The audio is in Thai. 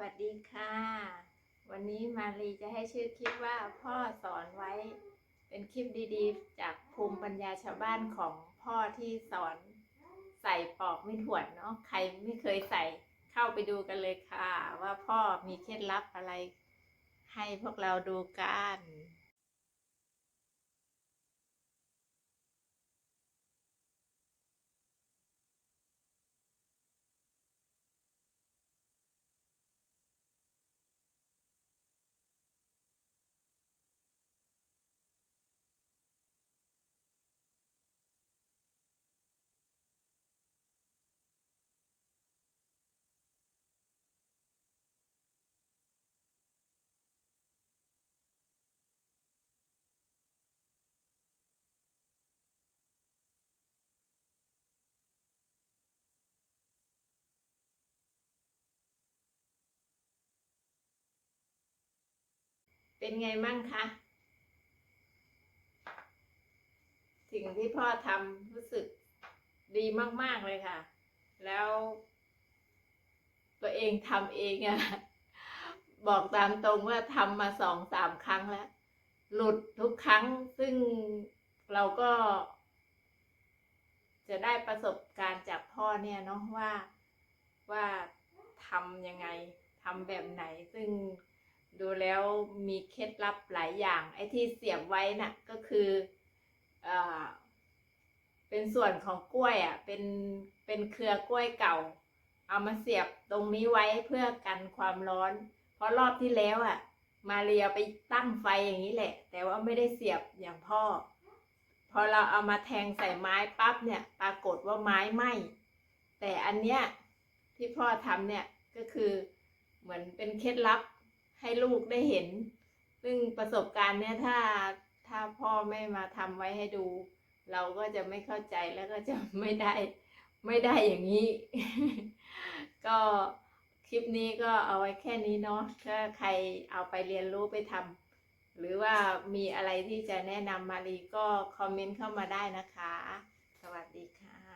วัสดีค่ะ วันนี้มารีจะให้ชื่อคลิปว่าพ่อสอนไว้ เป็นคลิปดีๆ จากภูมิปัญญาชาวบ้านของพ่อที่สอนใส่ปอกไม่ถวนเนาะใครไม่เคยใส่เข้าไปดูกันเลยค่ะ ว่าพ่อมีเคล็ดลับอะไร ให้พวกเราดูกัน เป็นไงมั่งคะสิ่งที่พ่อทำรู้สึกดีมาก ๆ เลยค่ะ แล้ว ตัวเองทำเองอะบอกตามตรงว่าทำมาสองสามครั้งแล้ว หลุดทุกครั้งซึ่งเราก็ จะได้ประสบการณ์จากพ่อเนี่ยเนาะว่าว่าทำยังไงทำแบบไหนซึ่ง ดูแล้วมีเคล็ดลับหลายอย่าง ไอ้ที่เสียบไว้น่ะก็คือเอ่อเป็นส่วนของกล้วยอะเป็นเป็นเครือกล้วยเก่า เอามาเสียบตรงนี้ไว้เพื่อกันความร้อน เพราะรอบที่แล้วอะ มาเรียไปตั้งไฟอย่างนี้แหละ แต่ว่าไม่ได้เสียบอย่างพ่อ พอเราเอามาแทงใส่ไม้ปั๊บเนี่ยปรากฏว่าไม้ไหม้แต่อันเนี้ยที่พ่อทำเนี่ยก็คือเหมือนเป็นเคล็ดลับ ให้ลูกได้เห็น ซึ่งประสบการณ์เนี่ยถ้าถ้าพ่อไม่มาทำไว้ให้ดู เราก็จะไม่เข้าใจแล้วก็จะไม่ได้ไม่ได้อย่างนี้ ก็คลิปนี้ก็เอาไว้แค่นี้เนาะถ้าใครเอาไปเรียนรู้ไปทำหรือว่ามีอะไรที่จะแนะนำมารีก็คอมเมนต์เข้ามาได้นะคะ สวัสดีค่ะ